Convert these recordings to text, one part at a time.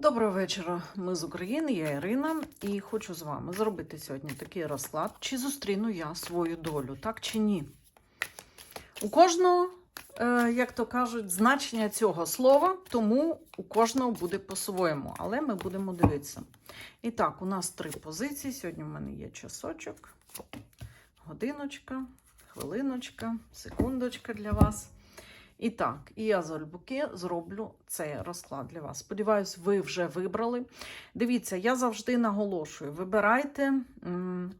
Доброго вечора. Ми з України, я Ірина, і хочу з вами зробити сьогодні такий розклад, чи зустріну я свою долю, так чи ні. У кожного, е, як то кажуть, значення цього слова, тому у кожного буде по-своєму, але ми будемо дивитися. І так, у нас три позиції. Сьогодні в мене є часочок, годиночка, хвилиночка, секундочка для вас. І так, і я з Ольбуки зроблю цей розклад для вас. Сподіваюсь, ви вже вибрали. Дивіться, я завжди наголошую: вибирайте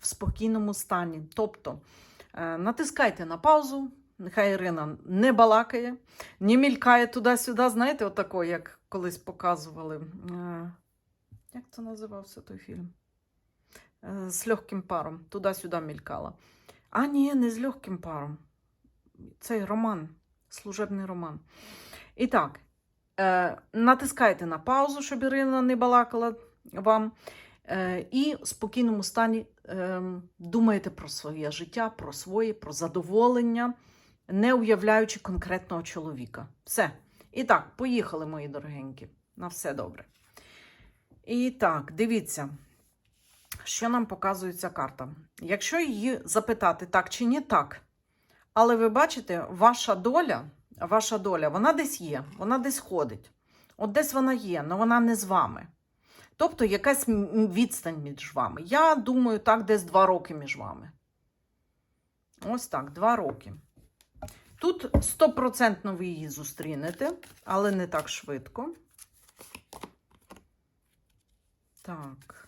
в спокійному стані. Тобто е, натискайте на паузу, нехай Ірина не балакає, не мількає туди-сюди. Знаєте, отако, як колись показували. Е, як це називався той фільм? Е, з легким паром. Туди-сюди мількала. А ні, не з легким паром. Цей роман. Служебний роман. І так, е, натискайте на паузу, щоб Ірина не балакала вам. Е, і в спокійному стані е, думаєте про своє життя, про своє, про задоволення, не уявляючи конкретного чоловіка. Все. І так, поїхали, мої дорогенькі. На все добре. І так, дивіться, що нам показує ця карта. Якщо її запитати так чи ні, так. Але ви бачите, ваша доля, ваша доля, вона десь є, вона десь ходить. От десь вона є, але вона не з вами. Тобто якась відстань між вами. Я думаю, так, десь два роки між вами. Ось так, два роки. Тут стопроцентно ви її зустрінете, але не так швидко. Так.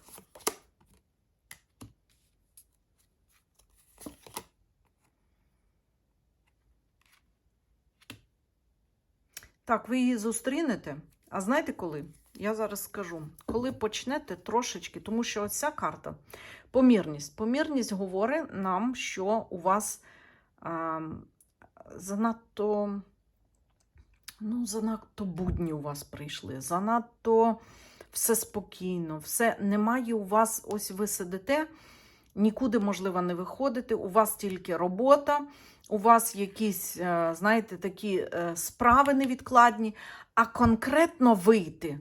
Так, ви її зустрінете. А знаєте коли? Я зараз скажу. Коли почнете трошечки, тому що оця карта помірність. Помірність говорить нам, що у вас а, занадто, ну, занадто будні у вас прийшли, занадто все спокійно, все немає у вас, ось ви сидите, нікуди, можливо, не виходите, у вас тільки робота, у вас якісь, е, знаєте, такі е, справи невідкладні, а конкретно вийти,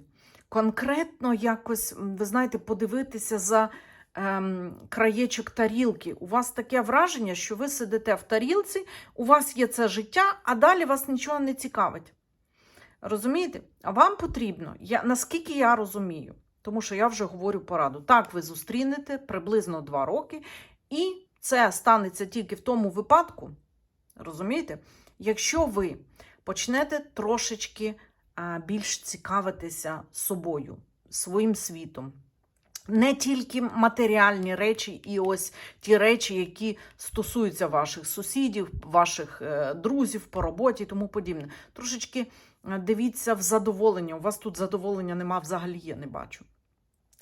конкретно якось, ви знаєте, подивитися за ем, краєчок тарілки. У вас таке враження, що ви сидите в тарілці, у вас є це життя, а далі вас нічого не цікавить. Розумієте? А вам потрібно, я, наскільки я розумію, тому що я вже говорю пораду. Так, ви зустрінете приблизно два роки, і це станеться тільки в тому випадку, розумієте, якщо ви почнете трошечки більш цікавитися собою, своїм світом. Не тільки матеріальні речі, і ось ті речі, які стосуються ваших сусідів, ваших е, друзів по роботі і тому подібне. Трошечки е, дивіться в задоволення. У вас тут задоволення нема взагалі, я не бачу.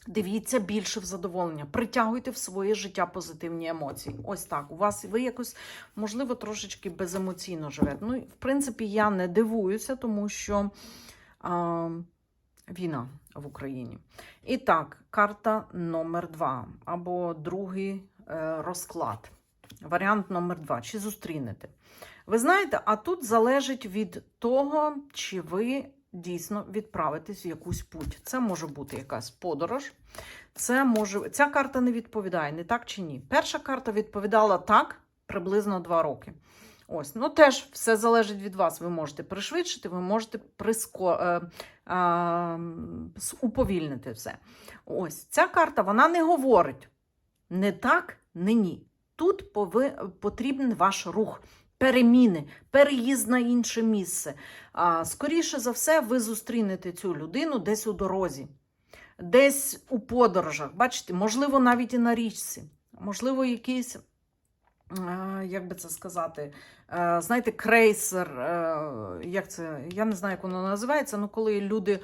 Дивіться більше в задоволення, притягуйте в своє життя позитивні емоції. Ось так. У вас ви якось, можливо, трошечки беземоційно живете. Ну, в принципі, я не дивуюся, тому що а, війна в Україні. І так, карта номер два або другий е, розклад. Варіант номер два. Чи зустрінете? Ви знаєте, а тут залежить від того, чи ви дійсно відправитесь в якусь путь. Це може бути якась подорож. Це може... Ця карта не відповідає, не так чи ні. Перша карта відповідала так, приблизно два роки. Ось, ну теж все залежить від вас. Ви можете пришвидшити, ви можете приско... е, е, уповільнити все. Ось ця карта вона не говорить не так, не ні. Тут пови... потрібен ваш рух, переміни, переїзд на інше місце. А, скоріше за все, ви зустрінете цю людину десь у дорозі, десь у подорожах. Бачите, можливо, навіть і на річці, можливо, якийсь. Е, Як би це сказати, е, знаєте, крейсер, е, як це, я не знаю, як воно називається, але коли люди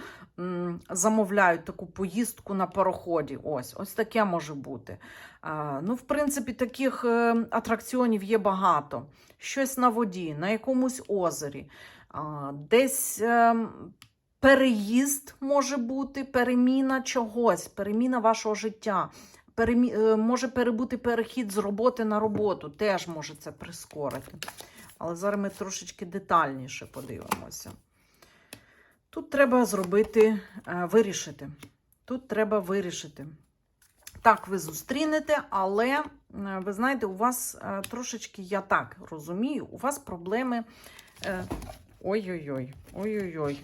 замовляють таку поїздку на пароході, ось, ось таке може бути. Ну, в принципі, таких атракціонів є багато. Щось на воді, на якомусь озері, десь переїзд може бути, переміна чогось, переміна вашого життя. Перемі... е, Може перебути перехід з роботи на роботу, теж може це прискорити. Але зараз ми трошечки детальніше подивимося. Тут треба зробити, е, вирішити. Тут треба вирішити. Так, ви зустрінете, але е, ви знаєте, у вас трошечки, я так розумію, у вас проблеми. Ой-ой-ой, ой-ой-ой.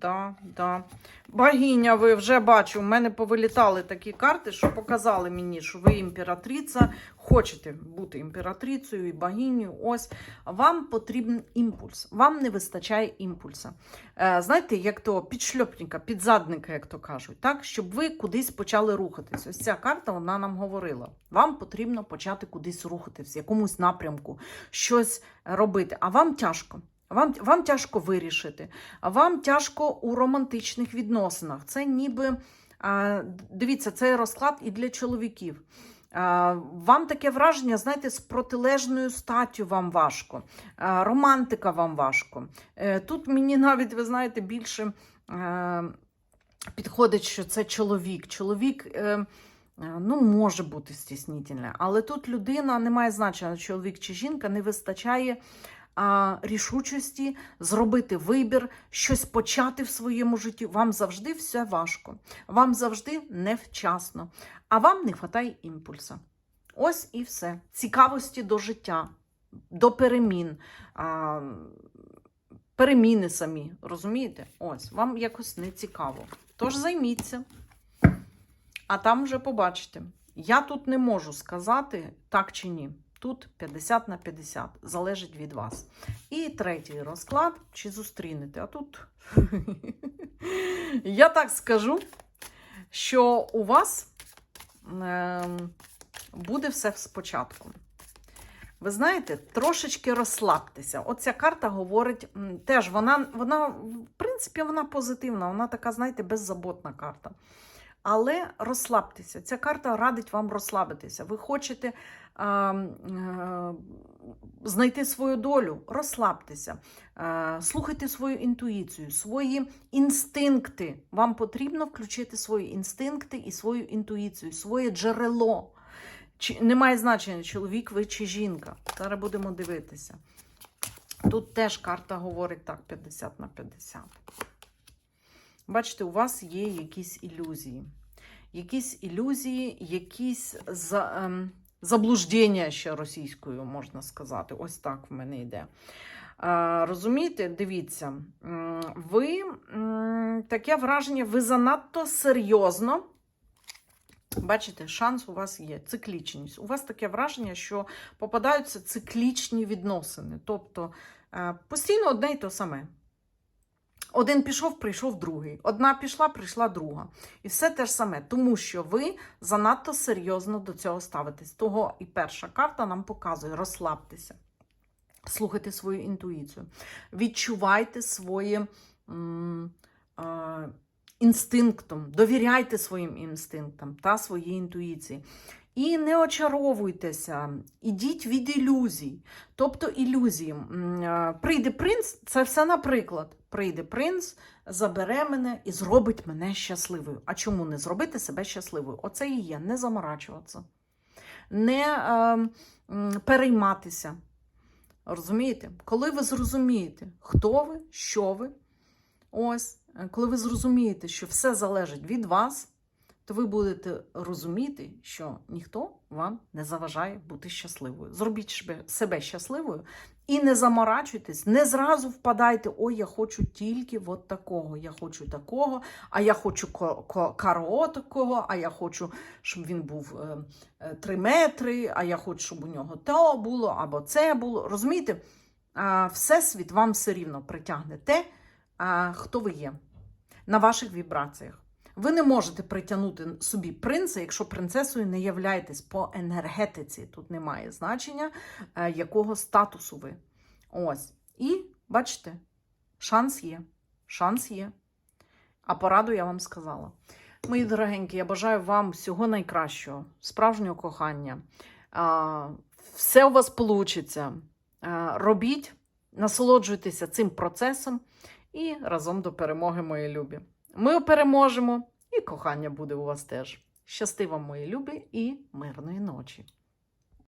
Да, да. Богиня, ви вже бачу, у мене повилітали такі карти, що показали мені, що ви імператриця, хочете бути імператрицею і богинею. Ось вам потрібен імпульс. Вам не вистачає імпульса. Е, знаєте, як то підшльопника, підзадника, як то кажуть, так? щоб ви кудись почали рухатись. Ось ця карта вона нам говорила. Вам потрібно почати кудись рухатись, в якомусь напрямку, щось робити. А вам тяжко. Вам, вам тяжко вирішити, вам тяжко у романтичних відносинах. Це ніби, дивіться, цей розклад і для чоловіків. Вам таке враження, знаєте, з протилежною статтю вам важко, романтика вам важко. Е, Тут мені навіть, ви знаєте, більше е, підходить, що це чоловік. Чоловік. е, Ну, може бути стіснітельне, але тут людина не має значення, чоловік чи жінка, не вистачає рішучості зробити вибір, щось почати в своєму житті. Вам завжди все важко, вам завжди невчасно, а вам не вистачає імпульсу. Ось і все. Цікавості до життя, до перемін. А, переміни самі, розумієте? Ось, вам якось не цікаво. Тож займіться. А там вже побачите. Я тут не можу сказати так чи ні. Тут 50 на 50, залежить від вас. І третій розклад, чи зустрінете. А тут я так скажу, що у вас ем, буде все спочатку. Ви знаєте, трошечки розслабтеся. Оця карта говорить, теж вона, вона, в принципі, вона позитивна, вона така, знаєте, беззаботна карта. Але розслабтеся. Ця карта радить вам розслабитися. Ви хочете а, е, знайти свою долю, розслабтеся, е, слухайте свою інтуїцію, свої інстинкти. Вам потрібно включити свої інстинкти і свою інтуїцію, своє джерело. Чи, немає значення, чоловік ви чи жінка. Зараз будемо дивитися. Тут теж карта говорить так: 50 на 50. Бачите, у вас є якісь ілюзії. Якісь ілюзії, якісь за, ем, заблуждення ще російською, можна сказати. Ось так в мене йде. Е, розумієте, дивіться, ви таке враження, ви занадто серйозно. Бачите, шанс у вас є, циклічність. У вас таке враження, що попадаються циклічні відносини. Тобто е, постійно одне й те саме. Один пішов, прийшов другий. Одна пішла, прийшла друга. І все те ж саме, тому що ви занадто серйозно до цього ставитесь. Того і перша карта нам показує: розслабтеся, слухайте свою інтуїцію, відчувайте своє е, інстинктом, довіряйте своїм інстинктам та своїй інтуїції. І не очаровуйтеся, ідіть від ілюзій. Тобто ілюзії. Е, Прийде принц, це все наприклад. Прийде принц, забере мене і зробить мене щасливою. А чому не зробити себе щасливою? Оце і є не заморачуватися, не е, перейматися. Розумієте? Коли ви зрозумієте, хто ви, що ви, ось, е, коли ви зрозумієте, що все залежить від вас, то ви будете розуміти, що ніхто вам не заважає бути щасливою. Зробіть себе- себе щасливою і не заморачуйтесь, не зразу впадайте, ой, я хочу тільки от такого, я хочу такого, а я хочу каро такого, а я хочу, щоб він був е, е, 3 метри, а я хочу, щоб у нього то було, або це було. Розумієте? Всесвіт вам все рівно притягне те, хто ви є на ваших вібраціях. Ви не можете притягнути собі принца, якщо принцесою не являєтесь по енергетиці. Тут немає значення, е, якого статусу ви. Ось. І бачите, шанс є. Шанс є. А пораду я вам сказала. Мої дорогенькі, я бажаю вам всього найкращого, справжнього кохання. Все у вас вийде. Робіть, насолоджуйтеся цим процесом і разом до перемоги, мої любі. Ми переможемо, і кохання буде у вас теж. Щасти вам, мої любі, і мирної ночі!